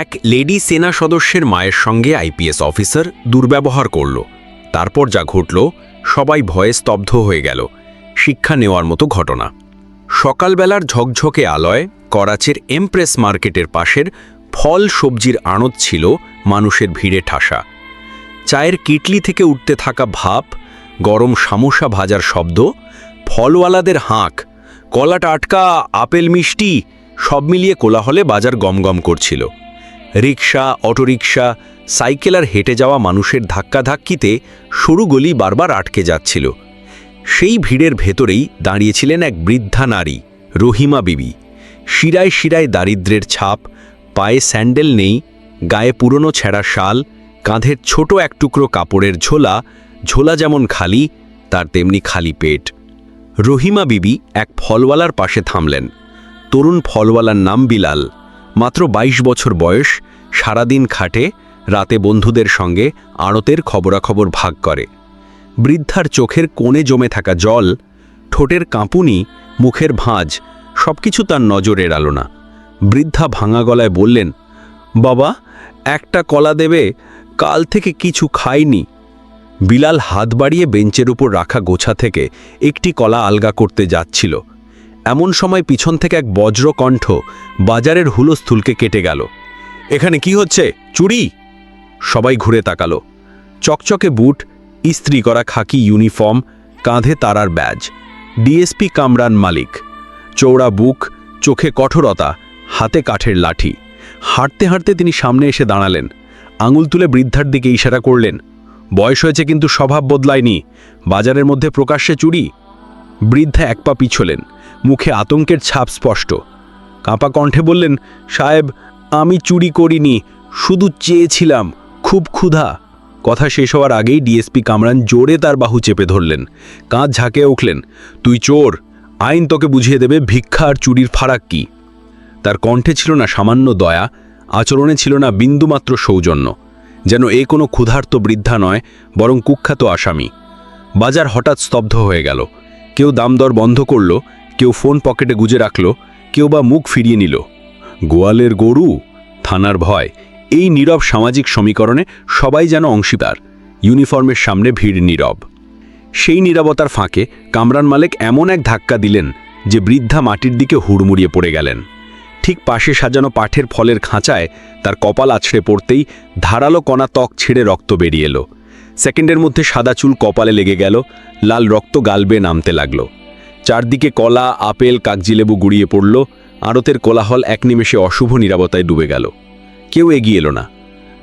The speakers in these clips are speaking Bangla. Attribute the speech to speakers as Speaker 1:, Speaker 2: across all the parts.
Speaker 1: এক লেডি সেনা সদস্যের মায়ের সঙ্গে আইপিএস অফিসার দুর্ব্যবহার করল। তারপর যা ঘটল, সবাই ভয়ে স্তব্ধ হয়ে গেল। শিক্ষা নেওয়ার মতো ঘটনা। সকালবেলার ঝকঝকে আলয় করাচের এমপ্রেস মার্কেটের পাশের ফল সবজির আড়ত ছিল মানুষের ভিড়ে ঠাসা। চায়ের কিটলি থেকে উঠতে থাকা ভাপ, গরম সামোসা ভাজার শব্দ, ফলওয়ালাদের হাঁক কলাটা আটকা আপেল মিষ্টি, সব মিলিয়ে কোলাহলে বাজার গমগম করছিল। রিক্সা অটোরিকশা, সাইকেল আর হেঁটে যাওয়া মানুষের ধাক্কাধাক্কিতে সরু গলি বারবার আটকে যাচ্ছিল। সেই ভিড়ের ভেতরেই দাঁড়িয়েছিলেন এক বৃদ্ধা নারী, রহিমা বিবি। শিরায় শিরায় দারিদ্রের ছাপ, পায়ে স্যান্ডেল নেই, গায়ে পুরনো ছেঁড়া শাল, কাঁধের ছোট এক টুকরো কাপড়ের ঝোলা ঝোলা যেমন খালি, তার তেমনি খালি পেট। রহিমা বিবি এক ফলওয়ালার পাশে থামলেন। তরুণ ফলওয়ালার নাম বিলাল। মাত্র ২২ বছর বয়স, সারাদিন খাটে, রাতে বন্ধুদের সঙ্গে আড়তের খবরাখবর ভাগ করে। বৃদ্ধার চোখের কোণে জমে থাকা জল, ঠোঁটের কাঁপুনি, মুখের ভাঁজ, সবকিছু তার নজর এড়াল না। বৃদ্ধা ভাঙা গলায় বললেন, বাবা, একটা কলা দেবে, কাল থেকে কিছু খাইনি। বিলাল হাত বাড়িয়ে বেঞ্চের উপর রাখা গোছা থেকে একটি কলা আলগা করতে যাচ্ছিল। এমন সময় পিছন থেকে এক বজ্র কণ্ঠ বাজারের হুলস্থুলকে কেটে গেল। এখানে কি হচ্ছে? চুরি? সবাই ঘুরে তাকালো। চকচকে বুট, ইস্ত্রি করা খাকি ইউনিফর্ম, কাঁধে তারার ব্যাজ, ডিএসপি কামরান মালিক চৌড়া বুক, চোখে কঠোরতা, হাতে কাঠের লাঠি। হাঁটতে হাঁটতে তিনি সামনে এসে দাঁড়ালেন। আঙুল তুলে বৃদ্ধার দিকে ইশারা করলেন। বয়স হয়েছে কিন্তু স্বভাব বদলায়নি। বাজারের মধ্যে প্রকাশ্যে চুরি? বৃদ্ধা এক পা পিছলেন। মুখে আতঙ্কের ছাপ স্পষ্ট। কাঁপা কণ্ঠে বললেন, সাহেব, আমি চুরি করিনি, শুধু চেয়েছিলাম, খুব ক্ষুধা। কথা শেষ হওয়ার আগেই ডিএসপি কামরান জোরে তার বাহু চেপে ধরলেন। কাঁধ ঝাঁকে উঠলেন, তুই চোর, আইন তোকে বুঝিয়ে দেবে ভিক্ষা আর চুরির ফারাক কি? তার কণ্ঠে ছিল না সামান্য দয়া, আচরণে ছিল না বিন্দুমাত্র সৌজন্য। যেন এ কোনো ক্ষুধার্ত বৃদ্ধা নয়, বরং কুখ্যাত আসামি। বাজার হঠাৎ স্তব্ধ হয়ে গেল। কেউ দামদর বন্ধ করল কেউ ফোন পকেটে গুজে রাখল, কেউ বা মুখ ফিরিয়ে নিল। গোয়ালের গরু, থানার ভয়, এই নীরব সামাজিক সমীকরণে সবাই যেন অংশীদার, ইউনিফর্মের সামনে ভিড় নীরব। সেই নীরবতার ফাঁকে কামরান মালিক এমন এক ধাক্কা দিলেন যে বৃদ্ধা মাটির দিকে হুড়মুড়িয়ে পড়ে গেলেন। ঠিক পাশে সাজানো পাঠের ফলের খাঁচায় তার কপাল আছড়ে পড়তেই ধারালো কণা ত্বক ছিঁড়ে রক্ত বেরিয়ে এলো। সেকেন্ডের মধ্যে সাদা চুল কপালে লেগে গেল, লাল রক্ত গালবে নামতে লাগল। চারদিকে কলা, আপেল, কাগজিলেবু গুড়িয়ে পড়ল। আড়তের কোলাহল এক নিমেষে অশুভ নিরাপত্তায় ডুবে গেল। কেউ এগিয়ে এলো না।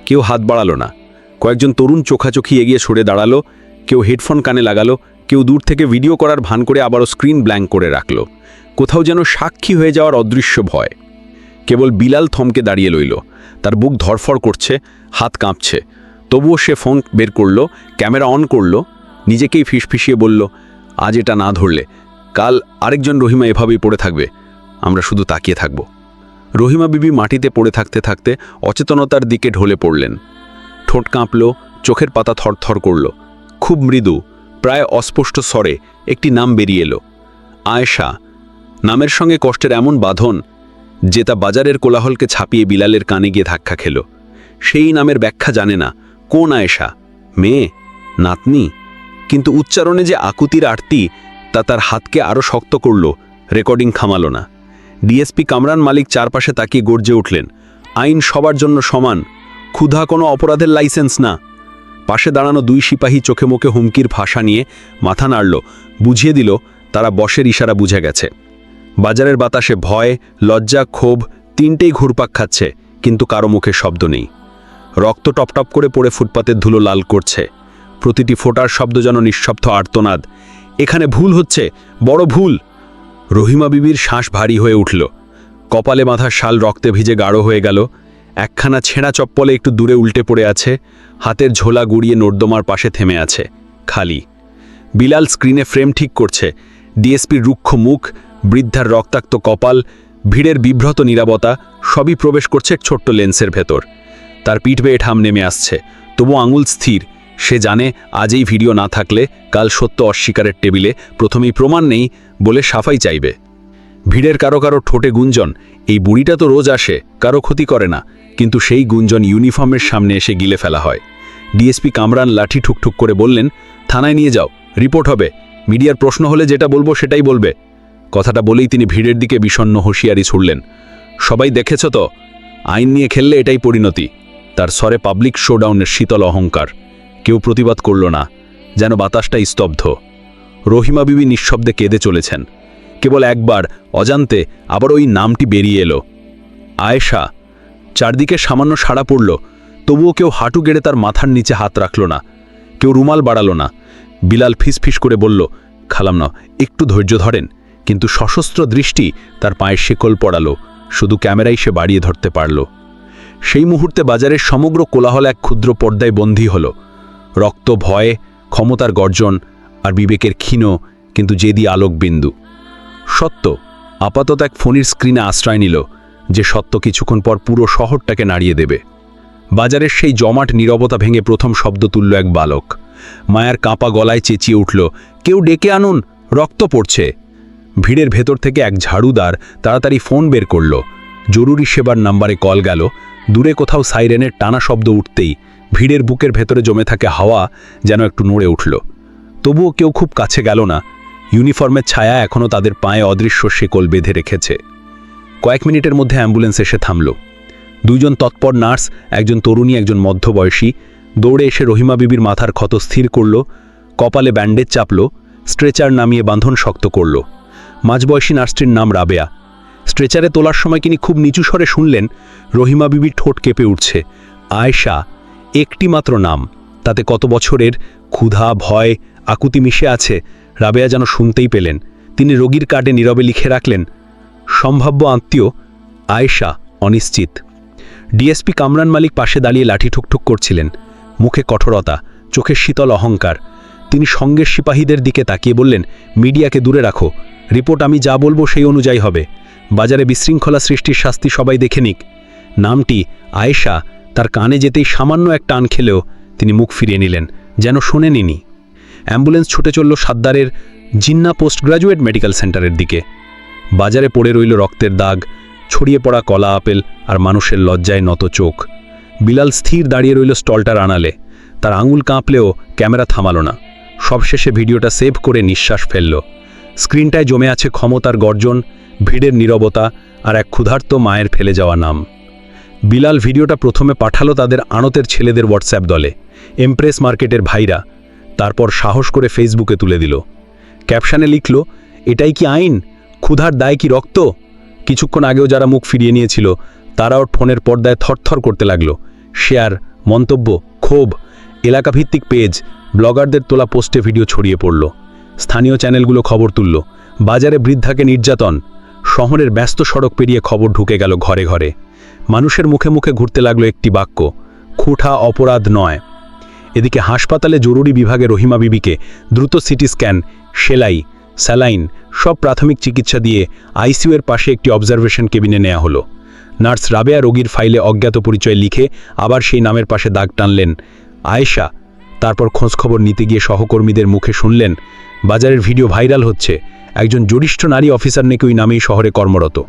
Speaker 1: কেউ হাত বাড়ালো না। কয়েকজন তরুণ চোখাচোখি এগিয়ে সরে দাঁড়াল। কেউ হেডফোন কানে লাগালো। কেউ দূর থেকে ভিডিও করার ভান করে আবারও স্ক্রিন ব্ল্যাঙ্ক করে রাখল। কোথাও যেন সাক্ষী হয়ে যাওয়ার অদৃশ্য ভয়। কেবল বিলাল থমকে দাঁড়িয়ে লইল। তার বুক ধরফর করছে, হাত কাঁপছে। তবুও সে ফোন বের করল, ক্যামেরা অন করল। নিজেকেই ফিসফিসিয়ে বলল, আজ এটা না ধরলে কাল আরেকজন রহিমা এভাবেই পড়ে থাকবে। আমরা শুধু তাকিয়ে থাকব। রহিমা বিবি মাটিতে পড়ে থাকতে থাকতে অচেতনতার দিকে ঢলে পড়লেন। ঠোঁট কাঁপল, চোখের পাতা থরথর করল। খুব মৃদু, প্রায় অস্পষ্ট স্বরে একটি নাম বেরিয়ে এলো। আয়েশা, নামের সঙ্গে কষ্টের এমন বাঁধন যে তা বাজারের কোলাহলকে ছাপিয়ে বিলালের কানে গিয়ে ধাক্কা খেল। সেই নামের ব্যাখ্যা জানে না। কোন আয়েশা? মেয়ে? নাতনি? কিন্তু উচ্চারণে যে আকুতির আরতি তা তার হাতকে আরও শক্ত করল, রেকর্ডিং থামালো না। ডিএসপি কামরান মালিক চারপাশে তাকিয়ে গর্জে উঠলেন, আইন সবার জন্য সমান, ক্ষুধা কোনো অপরাধের লাইসেন্স না। পাশে দাঁড়ানো দুই সিপাহী চোখে মুখে হুমকির ভাষা নিয়ে মাথা নাড়ল, বুঝিয়ে দিল তারা বসের ইশারা বুঝে গেছে। বাজারের বাতাসে ভয়, লজ্জা, ক্ষোভ তিনটেই ঘুরপাক খাচ্ছে, কিন্তু কারও মুখে শব্দ নেই। রক্ত টপটপ করে পড়ে ফুটপাতের ধুলো লাল করছে। প্রতিটি ফোটার শব্দ যেন নিঃশব্দ আর্তনাদ এখানে ভুল হচ্ছে, বড় ভুল। রহিমা বিবির শ্বাস ভারী হয়ে উঠল। কপালে মাথার শাল রক্তে ভিজে গাঢ় হয়ে গেল। একখানা ছেঁড়া চপ্পলে একটু দূরে উল্টে পড়ে আছে। হাতের ঝোলা গুড়িয়ে নর্দমার পাশে থেমে আছে, খালি। বিলাল স্ক্রিনে ফ্রেম ঠিক করছে। ডিএসপির রুক্ষ মুখ, বৃদ্ধার রক্তাক্ত কপাল, ভিড়ের বিভ্রত নিরাপতা সবই প্রবেশ করছে ছোট্ট লেন্সের ভেতর। তার পিঠ বেয়ে ঠাম নেমে আসছে। তবু আঙুল স্থির। সে জানে আজ এই ভিডিও না থাকলে কাল সত্য অস্বীকারের টেবিলে প্রথমেই প্রমাণ নেই বলে সাফাই চাইবে। ভিড়ের কারও কারও ঠোঁটে গুঞ্জন, এই বুড়িটা তো রোজ আসে, কারও ক্ষতি করে না। কিন্তু সেই গুঞ্জন ইউনিফর্মের সামনে এসে গিলে ফেলা হয়। ডিএসপি কামরান লাঠি ঠুকঠুক করে বললেন, থানায় নিয়ে যাও, রিপোর্ট হবে। মিডিয়ার প্রশ্ন হলে যেটা বলব সেটাই বলবে। কথাটা বলেই তিনি ভিড়ের দিকে বিষণ্ণ হুঁশিয়ারি ছুড়লেন। সবাই দেখেছ তো? আইন নিয়ে খেললে এটাই পরিণতি। তার স্বরে পাবলিক শোডাউনের শীতল অহংকার। কেউ প্রতিবাদ করল না, যেন বাতাসটা স্তব্ধ। রহিমা বিবি নিঃশব্দে কেঁদে চলেছেন। কেবল একবার, অজান্তে, আবার ওই নামটি বেরিয়ে এলো। আয়েশা, চারদিকে সামান্য সাড়া পড়ল, তবুও কেউ হাঁটু গেড়ে তার মাথার নিচে হাত রাখল না। কেউ রুমাল বাড়ালো না। বিলাল ফিসফিস করে বলল খালাম না একটু ধৈর্য ধরেন। কিন্তু সশস্ত্র দৃষ্টি তার পায়ের শেকল পড়ালো, শুধু ক্যামেরাই সে বাড়িয়ে ধরতে পারল। সেই মুহূর্তে বাজারের সমগ্র কোলাহল এক ক্ষুদ্র পর্দায় বন্দী হল। রক্ত ভয়, ক্ষমতার গর্জন আর বিবেকের ক্ষীণ কিন্তু জেদি আলোকবিন্দু। সত্য, আপাতত এক ফোনের স্ক্রিনে আশ্রয় নিল যে সত্য কিছুক্ষণ পর পুরো শহরটাকে নাড়িয়ে দেবে। বাজারের সেই জমাট নীরবতা ভেঙে প্রথম শব্দ তুলল এক বালক। মায়ার কাঁপা গলায় চেঁচিয়ে উঠল, কেউ ডেকে আনুন, রক্ত পড়ছে। ভিড়ের ভেতর থেকে এক ঝাড়ুদার তাড়াতাড়ি ফোন বের করল। জরুরি সেবার নাম্বারে কল গেল, দূরে কোথাও সাইরেনের টানা শব্দ উঠতেই ভিড়ের বুকের ভেতরে জমে থাকে হাওয়া যেন একটু নড়ে উঠল। তবুও কেউ খুব কাছে গেল না। ইউনিফর্মের ছায়া এখনও তাদের পায়ে অদৃশ্য শেকল বেঁধে রেখেছে। কয়েক মিনিটের মধ্যে অ্যাম্বুলেন্স এসে থামল। দুইজন তৎপর নার্স, একজন তরুণী, একজন মধ্যবয়সী। দৌড়ে এসে রহিমা বিবির মাথার ক্ষত স্থির করল, কপালে ব্যান্ডেজ চাপল, স্ট্রেচার নামিয়ে বাঁধন শক্ত করল। মাঝবয়সী নার্সটির নাম রাবেয়া। স্ট্রেচারে তোলার সময় তিনি খুব নিচু স্বরে শুনলেন, রহিমা বিবির ঠোঁট কেঁপে উঠছে। আয়েশা একটি মাত্র নাম, তাতে কত বছরের ক্ষুধা, ভয়, আকুতি মিশে আছে, রাবেয়া যেন শুনতেই পেলেন। তিনি রোগীর কার্ডে নীরবে লিখে রাখলেন, সম্ভাব্য আত্মীয় আয়েশা অনিশ্চিত। ডিএসপি কামরান মালিক পাশে দাঁড়িয়ে লাঠি ঠুকঠুক করছিলেন। মুখে কঠোরতা, চোখে শীতল অহংকার। তিনি সঙ্গের সিপাহীদের দিকে তাকিয়ে বললেন, মিডিয়াকে দূরে রাখো। রিপোর্ট আমি যা বলব সেই অনুযায়ী হবে। বাজারে বিশৃঙ্খলা সৃষ্টির শাস্তি সবাই দেখে নিক। নামটি আয়েশা তার কানে যেতেই সামান্য এক টান খেলেও তিনি মুখ ফিরিয়ে নিলেন, যেন শোনেনিনি। অ্যাম্বুলেন্স ছুটে চলল সাদ্দারের জিন্না পোস্ট গ্রাজুয়েট মেডিকেল সেন্টারের দিকে। বাজারে পড়ে রইল রক্তের দাগ, ছড়িয়ে পড়া কলা আপেল আর মানুষের লজ্জায় নত চোখ। বিলাল স্থির দাঁড়িয়ে রইল স্টলটার আনালে। তার আঙুল কাঁপলেও ক্যামেরা থামালো না। সবশেষে ভিডিওটা সেভ করে নিঃশ্বাস ফেলল। স্ক্রিনটায় জমে আছে ক্ষমতার গর্জন, ভিড়ের নীরবতা আর এক ক্ষুধার্ত মায়ের ফেলে যাওয়া নাম। বিলাল ভিডিওটা প্রথমে পাঠালো তাদের আড়তের ছেলেদের হোয়াটসঅ্যাপ দলে। এমপ্রেস মার্কেটের ভাইরা। তারপর সাহস করে ফেসবুকে তুলে দিল। ক্যাপশানে লিখল, এটাই কি আইন? ক্ষুধার দায় কি রক্ত? কিছুক্ষণ আগেও যারা মুখ ফিরিয়ে নিয়েছিল, তারাও ফোনের পর্দায় থরথর করতে লাগল। শেয়ার মন্তব্য, ক্ষোভ, এলাকাভিত্তিক পেজ, ব্লগারদের তোলা পোস্টে ভিডিও ছড়িয়ে পড়ল। স্থানীয় চ্যানেলগুলো খবর তুলল, বাজারে বৃদ্ধাকে নির্যাতন, শহরের ব্যস্ত সড়ক পেরিয়ে খবর ঢুকে গেল ঘরে ঘরে। মানুষের মুখে মুখে ঘুরতে লাগল একটি বাক্য খুঁঠা অপরাধ নয়। এদিকে হাসপাতালে জরুরি বিভাগে রহিমা বিবিকে দ্রুত সিটি স্ক্যান, সেলাই, স্যালাইন সব প্রাথমিক চিকিৎসা দিয়ে আইসিইউ এর পাশে একটি অবজারভেশন কেবিনে নেওয়া হলো। নার্স রাবেয়া রোগীর ফাইলে অজ্ঞাত পরিচয় লিখে আবার সেই নামের পাশে দাগ টানলেন। আয়েশা তারপর খোঁজখবর নিতে গিয়ে সহকর্মীদের মুখে শুনলেন, বাজারের ভিডিও ভাইরাল হচ্ছে, একজন জ্যেষ্ঠ নারী অফিসার নাকি ওই নামেই শহরে কর্মরত।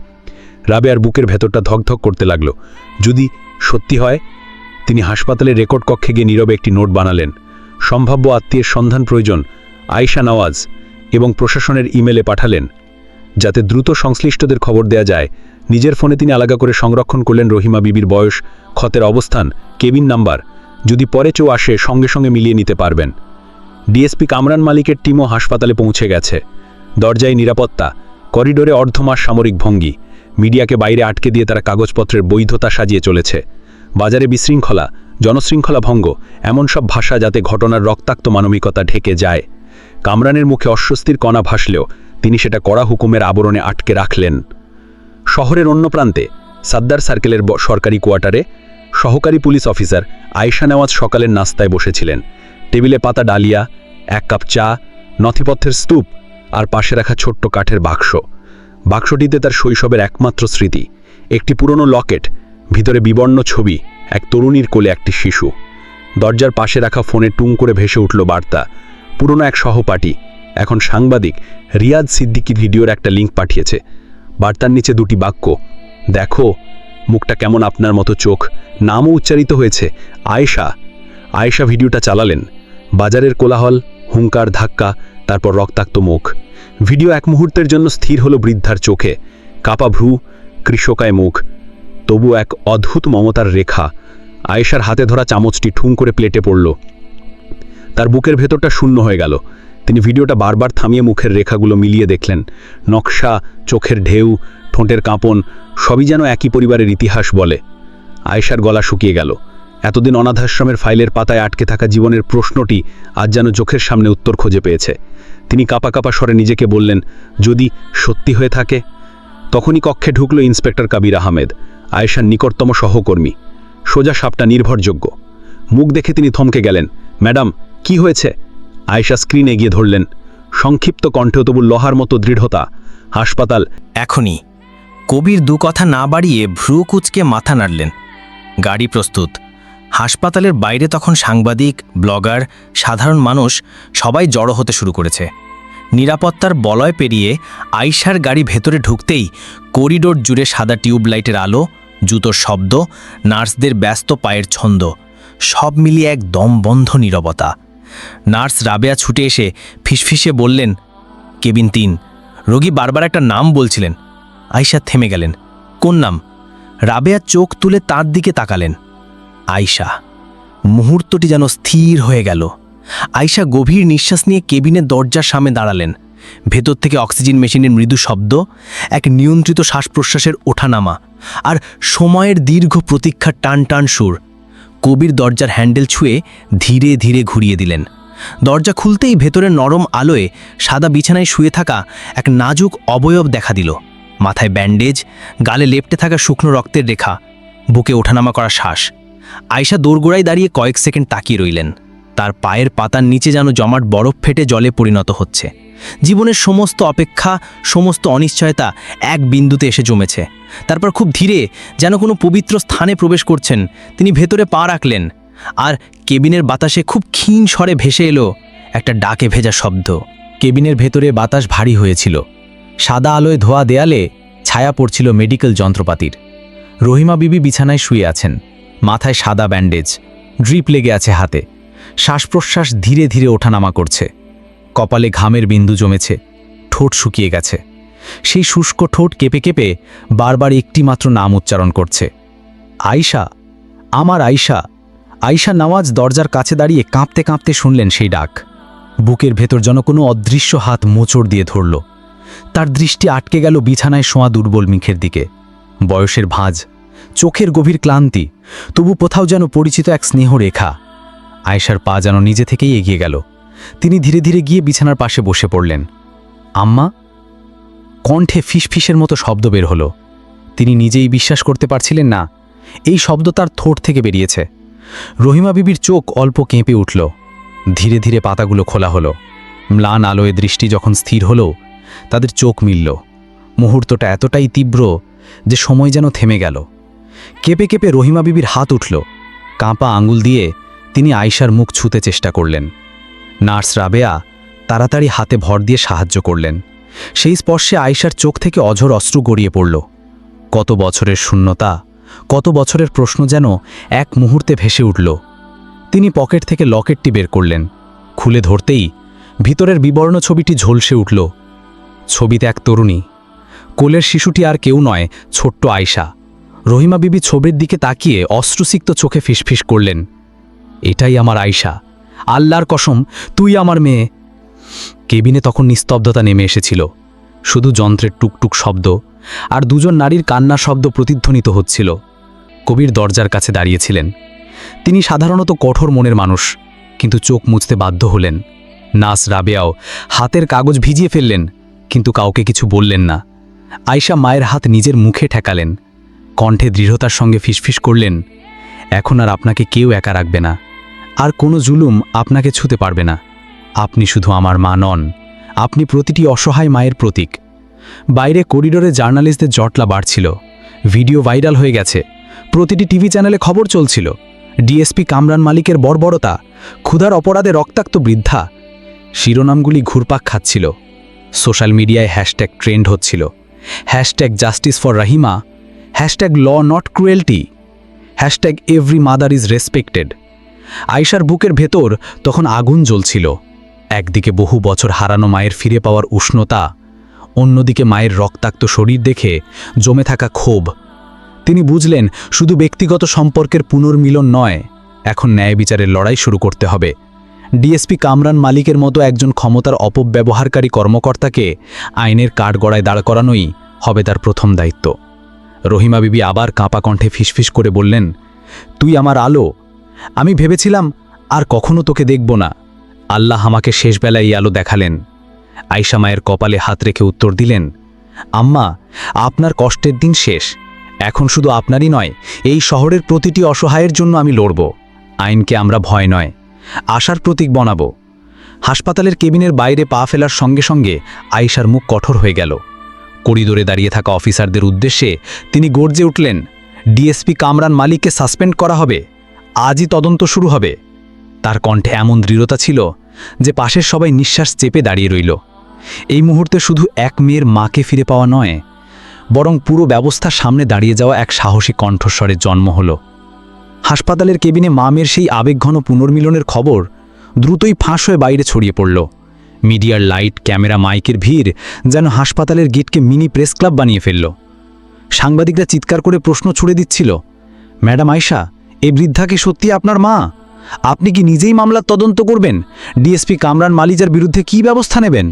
Speaker 1: রাবেয়ার বুকের ভেতরটা ধকধক করতে লাগল। যদি সত্যি হয়, তিনি হাসপাতালের রেকর্ড কক্ষে গিয়ে নীরবে একটি নোট বানালেন। সম্ভাব্য আত্মীয়ের সন্ধান প্রয়োজন, আয়েশা নওয়াজ এবং প্রশাসনের ইমেলে পাঠালেন। যাতে দ্রুত সংশ্লিষ্টদের খবর দেয়া যায়, নিজের ফোনে তিনি আলাদা করে সংরক্ষণ করলেন রহিমা বিবির বয়স, ক্ষতের অবস্থান, কেবিন নাম্বার। যদি পরে কেউ আসে, সঙ্গে সঙ্গে মিলিয়ে নিতে পারবেন। ডিএসপি কামরান মালিকের টিমও হাসপাতালে পৌঁছে গেছে। দরজায় নিরাপত্তা, করিডোরে অর্ধমাস সামরিক ভঙ্গি। মিডিয়াকে বাইরে আটকে দিয়ে তারা কাগজপত্রের বৈধতা সাজিয়ে চলেছে। বাজারে বিশৃঙ্খলা, জনশৃঙ্খলা ভঙ্গ, এমন সব ভাষা যাতে ঘটনার রক্তাক্ত মানবিকতা ঢেকে যায়। কামরানের মুখে অস্বস্তির কণা ভাসলেও তিনি সেটা কড়া হুকুমের আবরণে আটকে রাখলেন। শহরের অন্য প্রান্তে, সাদ্দার সার্কেলের সরকারি কোয়ার্টারে, সহকারী পুলিশ অফিসার আয়েশা নেওয়াজ সকালের নাস্তায় বসেছিলেন। টেবিলে পাতা ডালিয়া, এক কাপ চা, নথিপত্রের স্তূপ আর পাশে রাখা ছোট্ট কাঠের বাক্স। বাক্সটিতে তার শৈশবের একমাত্র স্মৃতি, একটি পুরনো লকেট, ভিতরে বিবর্ণ ছবি, এক তরুণীর কোলে একটি শিশু। দরজার পাশে রাখা ফোনে টুং করে ভেসে উঠল বার্তা, পুরনো এক সহপাঠী, এখন সাংবাদিক রিয়াদ সিদ্দিকি ভিডিওর একটা লিঙ্ক পাঠিয়েছে। বার্তার নিচে দুটি বাক্য, দেখো, মুখটা কেমন আপনার মতো চোখ, নামও উচ্চারিত হয়েছে, আয়েশা। আয়েশা ভিডিওটা চালালেন। বাজারের কোলাহল, হুঙ্কার, ধাক্কা, তারপর রক্তাক্ত মুখ। ভিডিও এক মুহূর্তের জন্য স্থির হলো বৃদ্ধার চোখে। কাপা ভ্রু, কৃষকায় মুখ। তবু এক অদ্ভুত মমতার রেখা। আয়েশার হাতে ধরা চামচটি ঠুং করে প্লেটে পড়ল। তার বুকের ভেতরটা শূন্য হয়ে গেল। তিনি ভিডিওটা বারবার থামিয়ে মুখের রেখাগুলো মিলিয়ে দেখলেন। নকশা, চোখের ঢেউ, ঠোঁটের কাঁপন, সবই যেন একই পরিবারের ইতিহাস বলে। আয়েশার গলা শুকিয়ে গেল। এতদিন অনাথাশ্রমের ফাইলের পাতায় আটকে থাকা জীবনের প্রশ্নটি আজ যেন চোখের সামনে উত্তর খুঁজে পেয়েছে। তিনি কাপা কাপা স্বরে নিজেকে বললেন, যদি সত্যি হয়ে থাকে? তখনই কক্ষে ঢুকল ইন্সপেক্টর কাবির আহমেদ, আয়েশার নিকটতম সহকর্মী। সোজা সাপটা নির্ভরযোগ্য। মুখ দেখে তিনি থমকে গেলেন, ম্যাডাম, কি হয়েছে? আয়েশা স্ক্রিন এগিয়ে ধরলেন, সংক্ষিপ্ত কণ্ঠে তবু লোহার মতো দৃঢ়তা, হাসপাতাল
Speaker 2: এখনই। কবির দু কথা না বাড়িয়ে ভ্রু কুচকে মাথা নাড়লেন। গাড়ি প্রস্তুত। হাসপাতালের বাইরে তখন সাংবাদিক, ব্লগার, সাধারণ মানুষ সবাই জড়ো হতে শুরু করেছে। নিরাপত্তার বলয় পেরিয়ে আইসার গাড়ি ভেতরে ঢুকতেই করিডোর জুড়ে সাদা টিউবলাইটের আলো, জুতোর শব্দ, নার্সদের ব্যস্ত পায়ের ছন্দ, সব মিলিয়ে এক দমবন্ধ নীরবতা। নার্স রাবেয়া ছুটে এসে ফিসফিসে বললেন, কেবিন তিন, রোগী বারবার একটা নাম বলছিলেন। আয়শা থেমে গেলেন। কোন নাম? রাবেয়া চোখ তুলে তার দিকে তাকালেন। আয়শা। মুহূর্তটি যেন স্থির হয়ে গেল। আয়শা গভীর নিঃশ্বাস নিয়ে কেবিনের দরজার সামনে দাঁড়ালেন। ভেতর থেকে অক্সিজেন মেশিনের মৃদু শব্দ, এক নিয়ন্ত্রিত শ্বাস প্রশ্বাসের ওঠানামা, আর সময়ের দীর্ঘ প্রতীক্ষার টান টান সুর। কবির দরজার হ্যান্ডেল ছুঁয়ে ধীরে ধীরে ঘুরিয়ে দিলেন। দরজা খুলতেই ভেতরের নরম আলোয় সাদা বিছানায় শুয়ে থাকা এক নাজুক অবয়ব দেখা দিল। মাথায় ব্যান্ডেজ, গালে লেপটে থাকা শুকনো রক্তের রেখা, বুকে ওঠানামা করা শ্বাস। আয়শা দোরগোড়ায় দাঁড়িয়ে কয়েক সেকেন্ড তাকিয়ে রইলেন। তার পায়ের পাতার নিচে যেন জমাট বরফ ফেটে জলে পরিণত হচ্ছে। জীবনের সমস্ত অপেক্ষা, সমস্ত অনিশ্চয়তা এক বিন্দুতে এসে জমেছে। তারপর খুব ধীরে যেন কোনো পবিত্র স্থানে প্রবেশ করছেন, তিনি ভেতরে পা রাখলেন। আর কেবিনের বাতাসে খুব ক্ষীণ স্বরে ভেসে এলো একটা ডাকে ভেজা শব্দ। কেবিনের ভেতরে বাতাস ভারী হয়েছিল। সাদা আলোয় ধোয়া দেয়ালে ছায়া পড়ছিল মেডিকেল যন্ত্রপাতির। রহিমা বিবি বিছানায় শুয়ে আছেন। মাথায় সাদা ব্যান্ডেজ, ড্রিপ লেগে আছে হাতে। শ্বাস প্রশ্বাস ধীরে ধীরে ওঠানামা করছে। কপালে ঘামের বিন্দু জমেছে, ঠোঁট শুকিয়ে গেছে। সেই শুষ্ক ঠোঁট কেঁপে কেঁপে বারবার একটিমাত্র নাম উচ্চারণ করছে। আয়শা, আমার আয়শা। আয়শা নওয়াজ দরজার কাছে দাঁড়িয়ে কাঁপতে কাঁপতে শুনলেন সেই ডাক। বুকের ভেতর যেন কোনো অদৃশ্য হাত মোচড় দিয়ে ধরল। তার দৃষ্টি আটকে গেল বিছানায় শোয়া দুর্বল মিখের দিকে। বয়সের ভাঁজ, চোখের গভীর ক্লান্তি। তবু কোথাও যেন পরিচিত এক স্নেহ রেখা। আয়েশার পা যেন নিজে থেকেই এগিয়ে গেল। তিনি ধীরে ধীরে গিয়ে বিছানার পাশে বসে পড়লেন। আম্মা? কণ্ঠে ফিসফিসের মতো শব্দ বের হলো। তিনি নিজেই বিশ্বাস করতে পারছিলেন না, এই শব্দ তার ঠোঁট থেকে বেরিয়েছে। রহিমা বিবির চোখ অল্প কেঁপে উঠল। ধীরে ধীরে পাতাগুলো খোলা হলো। ম্লান আলোয় দৃষ্টি যখন স্থির হলো, তাদের চোখ মিলল। মুহূর্তটা এতটাই তীব্র যে সময় যেন থেমে গেল। কেঁপে কেঁপে রহিমা বিবির হাত উঠল। কাঁপা আঙুল দিয়ে তিনি আয়শার মুখ ছুতে চেষ্টা করলেন। নার্স রাবেয়া তাড়াতাড়ি হাতে ভর দিয়ে সাহায্য করলেন। সেই স্পর্শে আয়শার চোখ থেকে অঝর অস্ত্র গড়িয়ে পড়ল। কত বছরের শূন্যতা, কত বছরের প্রশ্ন যেন এক মুহূর্তে ভেসে উঠল। তিনি পকেট থেকে লকেটটি বের করলেন। খুলে ধরতেই ভিতরের বিবর্ণ ছবিটি ঝলসে উঠল। ছবিতে এক তরুণী। কোলের শিশুটি আর কেউ নয়, ছোট্ট আয়শা। রহিমা বিবি ছবির দিকে তাকিয়ে অশ্রুসিক্ত চোখে ফিসফিস করলেন, এটাই আমার আয়শা। আল্লাহর কসম, তুই আমার মেয়ে। কেবিনে তখন নিস্তব্ধতা নেমে এসেছিল। শুধু যন্ত্রের টুকটুক শব্দ আর দুজন নারীর কান্নার শব্দ প্রতিধ্বনিত হচ্ছিল। কবির দরজার কাছে দাঁড়িয়েছিলেন। তিনি সাধারণত কঠোর মনের মানুষ, কিন্তু চোখ মুছতে বাধ্য হলেন। নাস রাবেয়াও হাতের কাগজ ভিজিয়ে ফেললেন, কিন্তু কাউকে কিছু বললেন না। আয়শা মায়ের হাত নিজের মুখে ঠেকালেন। কণ্ঠে দৃঢ়তার সঙ্গে ফিসফিস করলেন, এখন আর আপনাকে কেউ একা রাখবে না। আর কোনো জুলুম আপনাকে ছুতে পারবে না। আপনি শুধু আমার মা নন, আপনি প্রতিটি অসহায় মায়ের প্রতীক। বাইরে করিডোরে জার্নালিস্টদের জটলা বাড়ছিল, ভিডিও ভাইরাল হয়ে গেছে, প্রতিটি টিভি চ্যানেলে খবর চলছিল, ডিএসপি কামরান মালিকের বর্বরতা, ক্ষুধার অপরাধে রক্তাক্ত বৃদ্ধা, শিরোনামগুলি ঘুরপাক খাচ্ছিল। সোশ্যাল মিডিয়ায় হ্যাশট্যাগ ট্রেন্ড হচ্ছিল। Hashtag justice for Rahima hashtag law not cruelty. Hashtag every mother is respected. আয়শার বুকের ভেতর তখন আগুন জ্বলছিল। একদিকে বহু বছর হারানো মায়ের ফিরে পাওয়ার উষ্ণতা, অন্যদিকে মায়ের রক্তাক্ত শরীর দেখে জমে থাকা ক্ষোভ। তিনি বুঝলেন, শুধু ব্যক্তিগত সম্পর্কের পুনর্মিলন নয়, এখন ন্যায় বিচারের লড়াই শুরু করতে হবে। ডিএসপি কামরান মালিকের মতো একজন ক্ষমতার অপব্যবহারকারী কর্মকর্তাকে আইনের কাঠগড়ায় দাঁড় করানোই হবে তার প্রথম দায়িত্ব। রহিমা বিবি আবার কাঁপা কণ্ঠে ফিসফিস করে বললেন, তুই আমার আলো। আমি ভেবেছিলাম আর কখনো তোকে দেখব না। আল্লাহ আমাকে শেষবেলায় এই আলো দেখালেন। আয়শা মায়ের কপালে হাত রেখে উত্তর দিলেন, আম্মা, আপনার কষ্টের দিন শেষ। এখন শুধু আপনারই নয়, এই শহরের প্রতিটি অসহায়ের জন্য আমি লড়ব। আইনকে আমরা ভয় নয়, আশার প্রতীক বনাবো। হাসপাতালের কেবিনের বাইরে পা ফেলার সঙ্গে সঙ্গে আয়েশার মুখ কঠোর হয়ে গেল। করিডোরে দাঁড়িয়ে থাকা অফিসারদের উদ্দেশ্যে তিনি গর্জে উঠলেন, ডিএসপি কামরান মালিককে সাসপেন্ড করা হবে। আজই তদন্ত শুরু হবে। তার কণ্ঠে এমন দৃঢ়তা ছিল যে পাশের সবাই নিঃশ্বাস চেপে দাঁড়িয়ে রইল। এই মুহূর্তে শুধু এক মেয়ের মাকে ফিরে পাওয়া নয়, বরং পুরো ব্যবস্থার সামনে দাঁড়িয়ে যাওয়া এক সাহসী কণ্ঠস্বরের জন্ম হল। হাসপাতালের কেবিনে মামের সেই আবেগঘন পুনর্মিলনের খবর দ্রুতই ফাঁস হয়ে বাইরে ছড়িয়ে পড়ল। মিডিয়ার লাইট, ক্যামেরা, মাইকের ভিড় যেন হাসপাতালের গেটকে মিনি প্রেস ক্লাব বানিয়ে ফেলল। সাংবাদিকরা চিৎকার করে প্রশ্ন ছুড়ে দিচ্ছিল, ম্যাডাম আয়শা, এ বৃদ্ধা কি সত্যি আপনার মা? আপনি কি নিজেই মামলার তদন্ত করবেন? ডিএসপি কামরান মালিজার বিরুদ্ধে কি ব্যবস্থা নেবেন?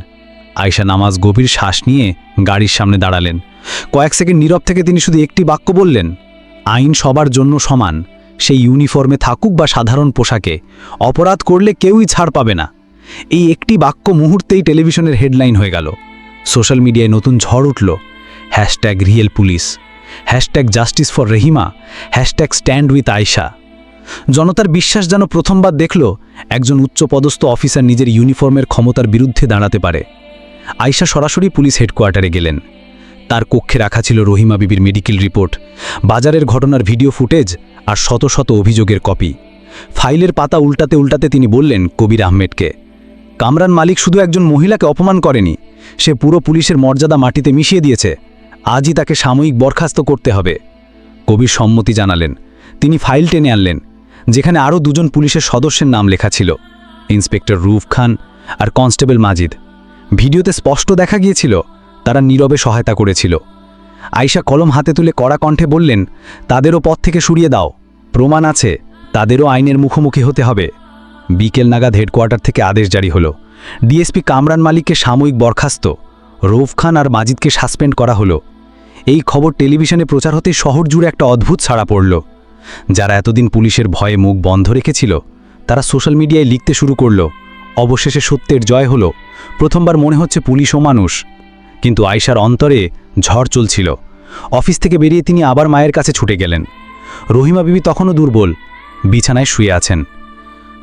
Speaker 2: আয়শা নামাজ গভীর শ্বাস নিয়ে গাড়ির সামনে দাঁড়ালেন। কয়েক সেকেন্ড নীরব থেকে তিনি শুধু একটি বাক্য বললেন, আইন সবার জন্য সমান। সেই ইউনিফর্মে থাকুক বা সাধারণ পোশাকে, অপরাধ করলে কেউই ছাড় পাবে না। এই একটি বাক্য মুহূর্তেই টেলিভিশনের হেডলাইন হয়ে গেল। সোশ্যাল মিডিয়ায় নতুন ঝড় উঠল। Hashtag real police. Hashtag justice for Rahima. Hashtag stand with Ayesha. জনতার বিশ্বাস যেন প্রথমবার দেখল, একজন উচ্চপদস্থ অফিসার নিজের ইউনিফর্মের ক্ষমতার বিরুদ্ধে দাঁড়াতে পারে। আয়শা সরাসরি পুলিশ হেডকোয়ার্টারে গেলেন। তার কক্ষে রাখা ছিল রহিমা বিবির মেডিকেল রিপোর্ট, বাজারের ঘটনার ভিডিও ফুটেজ আর শত শত অভিযোগের কপি। ফাইলের পাতা উল্টাতে উল্টাতে তিনি বললেন কবির আহমেদকে কামরান মালিক শুধু একজন মহিলাকে অপমান করেনি, সে পুরো পুলিশের মর্যাদা মাটিতে মিশিয়ে দিয়েছে। আজই তাকে সাময়িক বরখাস্ত করতে হবে। কবির সম্মতি জানালেন। তিনি ফাইল টেনে আনলেন, যেখানে আরও দুজন পুলিশের সদস্যের নাম লেখা ছিল। ইন্সপেক্টর রুফ খান আর কনস্টেবল মাজিদ। ভিডিওতে স্পষ্ট দেখা গিয়েছিল, তারা নীরবে সহায়তা করেছিল। আয়শা কলম হাতে তুলে কড়া কণ্ঠে বললেন, তাদেরও পথ থেকে সরিয়ে দাও। প্রমাণ আছে, তাদেরও আইনের মুখোমুখি হতে হবে। বিকেল নাগাদ হেডকোয়ার্টার থেকে আদেশ জারি হলো। ডিএসপি কামরান মালিককে সাময়িক বরখাস্ত, রৌফ খান আর মাজিদকে সাসপেন্ড করা হলো। এই খবর টেলিভিশনে প্রচার হতে শহর জুড়ে একটা অদ্ভুত ছাড়া পড়ল। যারা এতদিন পুলিশের ভয়ে মুখ বন্ধ রেখেছিল, তারা সোশ্যাল মিডিয়ায় লিখতে শুরু করল, অবশেষে সত্যের জয় হলো, প্রথমবার মনে হচ্ছে পুলিশ ও মানুষ। কিন্তু আয়শার অন্তরে ঝড় চলছিল। অফিস থেকে বেরিয়ে তিনি আবার মায়ের কাছে ছুটে গেলেন। রহিমা বিবি তখনও দুর্বল, বিছানায় শুয়ে আছেন।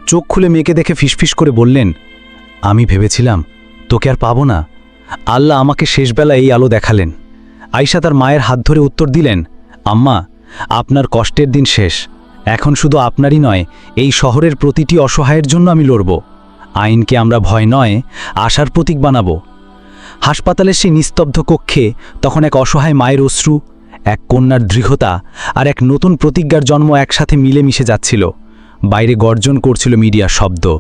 Speaker 2: চোখ খুলে মেয়েকে দেখে ফিসফিস করে বললেন, আমি ভেবেছিলাম তোকে আর পাবো না। আল্লাহ আমাকে শেষবেলা এই আলো দেখালেন। আয়শা তার মায়ের হাত ধরে উত্তর দিলেন, আম্মা, আপনার কষ্টের দিন শেষ। এখন শুধু আপনারই নয়, এই শহরের প্রতিটি অসহায়ের জন্য আমি লড়ব। আইনকে আমরা ভয় নয়, আশার প্রতীক বানাবো। হাসপাতালের সেই নিস্তব্ধ কক্ষে তখন এক অসহায় মায়ের অশ্রু, এক কন্যার দৃঢ়তা আর এক নতুন প্রতিজ্ঞার জন্ম একসাথে মিলে মিশে যাচ্ছিল। বাইরে গর্জন করছিল মিডিয়ার শব্দ।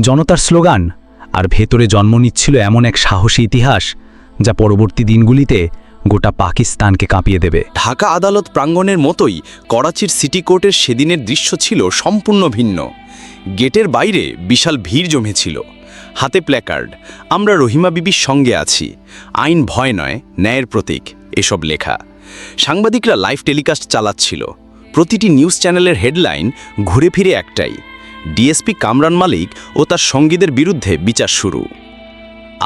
Speaker 2: জনতার স্লোগান, আর ভেতরে জন্ম নিচ্ছিল এমন এক সাহসী ইতিহাস, যা পরবর্তী দিনগুলিতে গোটা পাকিস্তানকে কাঁপিয়ে দেবে।
Speaker 3: ঢাকা আদালত প্রাঙ্গণের মতোই করাচির সিটি কোর্টের সেদিনের দৃশ্য ছিল সম্পূর্ণ ভিন্ন। গেটের বাইরে বিশাল ভিড় জমেছিল। হাতে প্ল্যাকার্ড, আমরা রহিমা বিবির সঙ্গে আছি। আইন ভয় নয়, ন্যায়ের প্রতীক, এসব লেখা। সাংবাদিকরা লাইভ টেলিকাস্ট চালাচ্ছিল। প্রতিটি নিউজ চ্যানেলের হেডলাইন ঘুরে ফিরে একটাই, ডিএসপি কামরান মালিক ও তার সঙ্গীদের বিরুদ্ধে বিচার শুরু।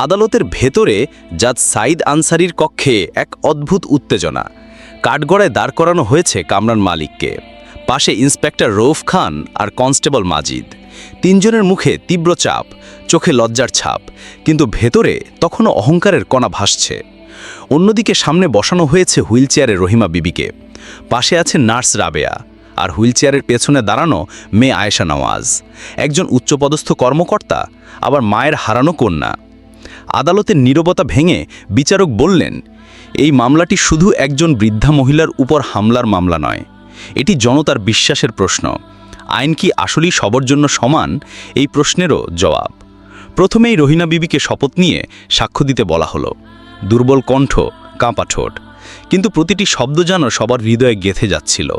Speaker 3: আদালতের ভেতরে জাজ সাইদ আনসারির কক্ষে এক অদ্ভুত উত্তেজনা, কাঠগড়ায় দাঁড় করানো হয়েছে কামরান মালিককে। পাশে ইন্সপেক্টর রৌফ খান আর কনস্টেবল মাজিদ। তিনজনের মুখে তীব্র চাপ, চোখে লজ্জার ছাপ, কিন্তু ভেতরে তখনও অহংকারের কণা ভাসছে। অন্যদিকে সামনে বসানো হয়েছে হুইলচেয়ারে রহিমা বিবিকে। পাশে আছে নার্স রাবেয়া আর হুইলচেয়ারের পেছনে দাঁড়ানো মেয়ে আয়েশা নওয়াজ। একজন উচ্চপদস্থ কর্মকর্তা, আবার মায়ের হারানো কন্যা। আদালতের নীরবতা ভেঙে বিচারক বললেন, এই মামলাটি শুধু একজন বৃদ্ধা মহিলার উপর হামলার মামলা নয়, এটি জনতার বিশ্বাসের প্রশ্ন। আইন কি আসলেই সবার জন্য সমান? এই প্রশ্নেরও জবাব। প্রথমেই রহিনা বিবিকে শপথ নিয়ে সাক্ষ্য দিতে বলা হলো। দুর্বল কণ্ঠ, কাঁপা ঠোঁট। কিন্তু প্রতিটি শব্দ যেন সবার হৃদয়ে গেথে যাচ্ছিল।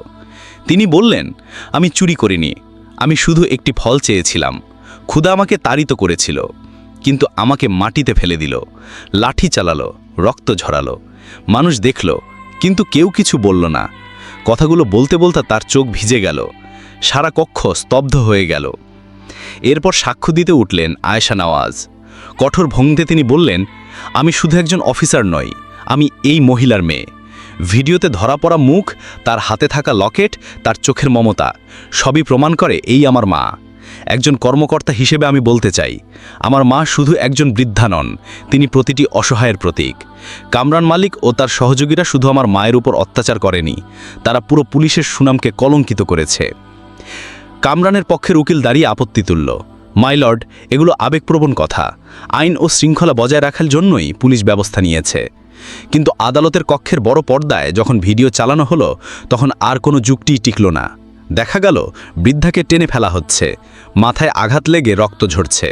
Speaker 3: তিনি বললেন, আমি চুরি করিনি, আমি শুধু একটি ফল চেয়েছিলাম। ক্ষুধা আমাকে তাড়িত করেছিল, কিন্তু আমাকে মাটিতে ফেলে দিল, লাঠি চালালো, রক্ত ঝরালো। মানুষ দেখল, কিন্তু কেউ কিছু বলল না। কথাগুলো বলতে বলতে তার চোখ ভিজে গেল, সারা কক্ষ স্তব্ধ হয়ে গেল। এরপর সাক্ষ্য দিতে উঠলেন আয়েশা নওয়াজ। কঠোর ভঙ্গিতে তিনি বললেন, আমি শুধু একজন অফিসার নই আমি এই মহিলার মেয়ে। ভিডিওতে ধরা পড়া মুখ, তার হাতে থাকা লকেট, তার চোখের মমতা, সবই প্রমাণ করে এই আমার মা। একজন কর্মকর্তা হিসেবে আমি বলতে চাই, আমার মা শুধু একজন বৃদ্ধা নন, তিনি প্রতিটি অসহায়ের প্রতীক। কামরান মালিক ও তার সহযোগীরা শুধু আমার মায়ের উপর অত্যাচার করেনি, তারা পুরো পুলিশের সুনামকে কলঙ্কিত করেছে। কামরানের পক্ষের উকিল দাঁড়িয়ে আপত্তি তুলল মাইলর্ড এগুলো আবেগপ্রবণ কথা। আইন ও শৃঙ্খলা বজায় রাখার জন্যই পুলিশ ব্যবস্থা নিয়েছে। কিন্তু আদালতের কক্ষের বড় পর্দায় যখন ভিডিও চালানো হলো, তখন আর কোনো যুক্তিই টিকল না। দেখা গেল, বৃদ্ধাকে টেনে ফেলা হচ্ছে। মাথায় আঘাত লেগে রক্ত ঝরছে।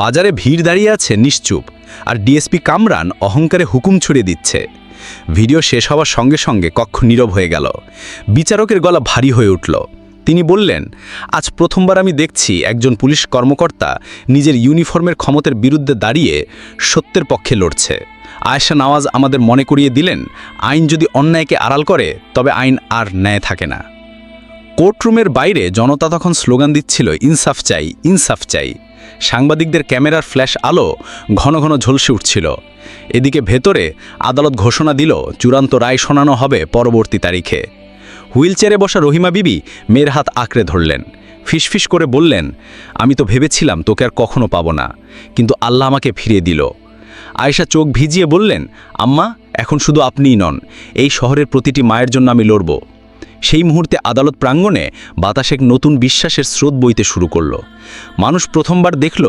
Speaker 3: বাজারে ভিড় দাঁড়িয়ে আছে নিশ্চুপ, আর ডিএসপি কামরান অহংকারে হুকুম ছড়িয়ে দিচ্ছে। ভিডিও শেষ হওয়ার সঙ্গে সঙ্গে কক্ষ নীরব হয়ে গেল। বিচারকের গলা ভারী হয়ে উঠল। তিনি বললেন, আজ প্রথমবার আমি দেখছি একজন পুলিশ কর্মকর্তা নিজের ইউনিফর্মের ক্ষমতার বিরুদ্ধে দাঁড়িয়ে সত্যের পক্ষে লড়ছে। আয়েশা নওয়াজ আমাদের মনে করিয়ে দিলেন, আইন যদি অন্যায়কে আড়াল করে, তবে আইন আর ন্যায় থাকে না। কোর্টরুমের বাইরে জনতা তখন স্লোগান দিচ্ছিল, ইনসাফ চাই ইনসাফ চাই। সাংবাদিকদের ক্যামেরার ফ্ল্যাশ আলো ঘন ঘন ঝলসে উঠছিল। এদিকে ভেতরে আদালত ঘোষণা দিল, চূড়ান্ত রায় শোনানো হবে পরবর্তী তারিখে। হুইলচেয়ারে বসা রহিমা বিবি মেয়ের হাত আঁকড়ে ধরলেন। ফিসফিস করে বললেন, আমি তো ভেবেছিলাম তোকে আর কখনো পাবো না, কিন্তু আল্লাহ আমাকে ফিরিয়ে দিল। আয়েশা চোখ ভিজিয়ে বললেন, আম্মা, এখন শুধু আপনিই নন, এই শহরের প্রতিটি মায়ের জন্য আমি লড়ব। সেই মুহূর্তে আদালত প্রাঙ্গণে বাতাস এক নতুন বিশ্বাসের স্রোত বইতে শুরু করল। মানুষ প্রথমবার দেখল,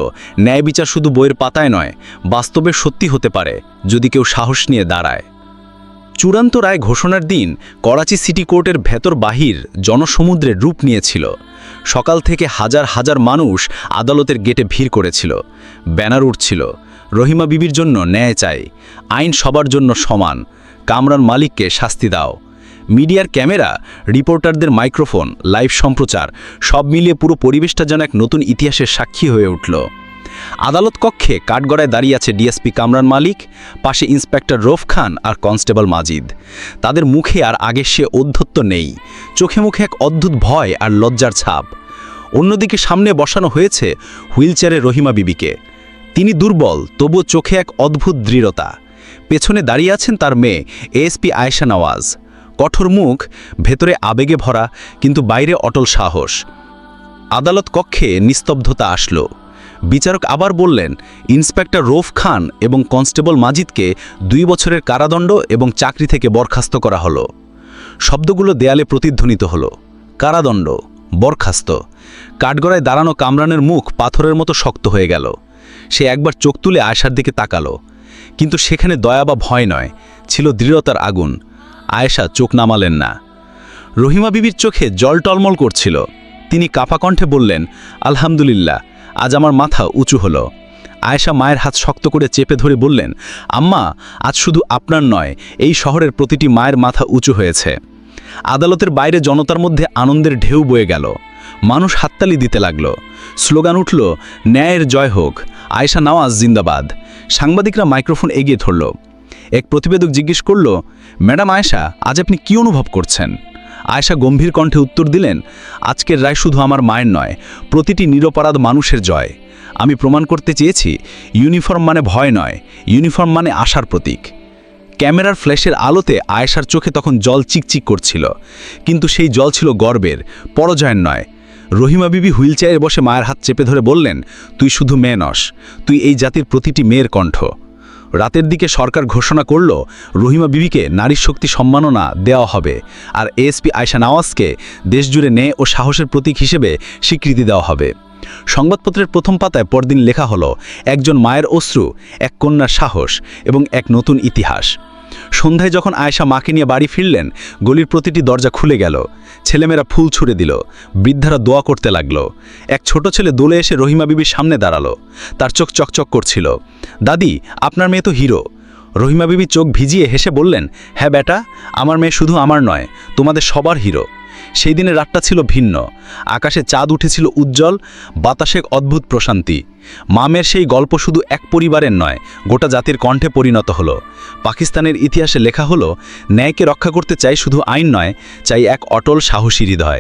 Speaker 3: ন্যায় বিচার শুধু বইয়ের পাতায় নয়, বাস্তবে সত্যি হতে পারে, যদি কেউ সাহস নিয়ে দাঁড়ায়। চূড়ান্ত রায় ঘোষণার দিন করাচি সিটি কোর্টের ভেতর বাহির জনসমুদ্রের রূপ নিয়েছিল। সকাল থেকে হাজার হাজার মানুষ আদালতের গেটে ভিড় করেছিল। ব্যানার উঠছিল রহিমা বিবির জন্য ন্যায় চাই। আইন সবার জন্য সমান। কামরান মালিককে শাস্তি দাও। মিডিয়ার ক্যামেরা, রিপোর্টারদের মাইক্রোফোন, লাইভ সম্প্রচার, সব মিলিয়ে পুরো পরিবেশটা যেন এক নতুন ইতিহাসের সাক্ষী হয়ে উঠল। আদালত কক্ষে কাঠগড়ায় দাঁড়িয়ে আছে ডিএসপি কামরান মালিক, পাশে ইন্সপেক্টর রোফ খান আর কনস্টেবল মাজিদ। তাদের মুখে আর আগের সে অধ্যত্ব নেই। চোখে মুখে এক অদ্ভুত ভয় আর লজ্জার ছাপ। অন্যদিকে সামনে বসানো হয়েছে হুইলচেয়ারে রহিমা বিবিকে। তিনি দুর্বল তবু চোখে এক অদ্ভুত দৃঢ়তা। পেছনে দাঁড়িয়ে আছেন তার মেয়ে, এএসপি আয়েশা নওয়াজ। কঠোর মুখ, ভেতরে আবেগে ভরা, কিন্তু বাইরে অটল সাহস। আদালত কক্ষে নিস্তব্ধতা আসলো। বিচারক আবার বললেন, ইন্সপেক্টর রৌফ খান এবং কনস্টেবল মাজিদকে দুই বছরের কারাদণ্ড এবং চাকরি থেকে বরখাস্ত করা হলো। শব্দগুলো দেয়ালে প্রতিধ্বনিত হলো। কারাদণ্ড, বরখাস্ত। কাঠগড়ায় দাঁড়ানো কামরানের মুখ পাথরের মতো শক্ত হয়ে গেল। সে একবার চোখ তুলে আয়েশার দিকে তাকালো। কিন্তু সেখানে দয়া বা ভয় নয়, ছিল দৃঢ়তার আগুন। আয়েশা চোখ নামালেন না। রহিমা বিবির চোখে জল টলমল করছিল। তিনি কাপা কণ্ঠে বললেন, আলহামদুলিল্লাহ, আজ আমার মাথা উঁচু হলো। আয়েশা মায়ের হাত শক্ত করে চেপে ধরে বললেন, আম্মা, আজ শুধু আপনার নয়, এই শহরের প্রতিটি মায়ের মাথা উঁচু হয়েছে। আদালতের বাইরে জনতার মধ্যে আনন্দের ঢেউ বয়ে গেল। মানুষ হাততালি দিতে লাগল। স্লোগান উঠল, ন্যায়ের জয় হোক। আয়েশা নওয়াজ জিন্দাবাদ। সাংবাদিকরা মাইক্রোফোন এগিয়ে ধরল। এক প্রতিবেদক জিজ্ঞেস করল, ম্যাডাম আয়েশা, আজ আপনি কি অনুভব করছেন? আয়েশা গম্ভীর কণ্ঠে উত্তর দিলেন, আজকের রায় শুধু আমার মায়ের নয়, প্রতিটি নিরপরাধ মানুষের জয়। আমি প্রমাণ করতে চেয়েছি, ইউনিফর্ম মানে ভয় নয়, ইউনিফর্ম মানে আশার প্রতীক। ক্যামেরার ফ্ল্যাশের আলোতে আয়েশার চোখে তখন জল চিকচিক করছিল। কিন্তু সেই জল ছিল গর্বের, পরজয়ের নয় রহিমা বিবি হুইলচেয়ারে বসে মায়ের হাত চেপে ধরে বললেন, তুই শুধু মেয়ে নস, তুই এই জাতির প্রতিটি মেয়ের কণ্ঠ। রাতের দিকে সরকার ঘোষণা করল, রহিমা বিবিকে নারী শক্তি সম্মাননা দেওয়া হবে আর এএসপি আয়শা নওয়াজকে দেশজুড়ে ন্যায় ও সাহসের প্রতীক হিসেবে স্বীকৃতি দেওয়া হবে। সংবাদপত্রের প্রথম পাতায় পরদিন লেখা হলো, একজন মায়ের অশ্রু, এক কন্যার সাহস এবং এক নতুন ইতিহাস। সন্ধ্যায় যখন আয়েশা মাকে নিয়ে বাড়ি ফিরলেন, গলির প্রতিটি দরজা খুলে গেল। ছেলেমেয়েরা ফুল ছুড়ে দিল। বৃদ্ধারা দোয়া করতে লাগল। এক ছোট ছেলে দোলে এসে রহিমা বিবির সামনে দাঁড়াল। তার চোখ চকচক করছিল। দাদি, আপনার মেয়ে তো হিরো। রহিমা বিবি চোখ ভিজিয়ে হেসে বললেন হ্যাঁ বেটা, আমার মেয়ে শুধু আমার নয়, তোমাদের সবার হিরো। সেই দিনের রাতটা ছিল ভিন্ন। আকাশে চাঁদ উঠেছিল উজ্জ্বল, বাতাসে অদ্ভুত প্রশান্তি। মামের সেই গল্প শুধু এক পরিবারের নয়, গোটা জাতির কণ্ঠে পরিণত হল। পাকিস্তানের ইতিহাসে লেখা হলো, ন্যায়কে রক্ষা করতে চাই শুধু আইন নয়, চাই এক অটল সাহসী হৃদয়।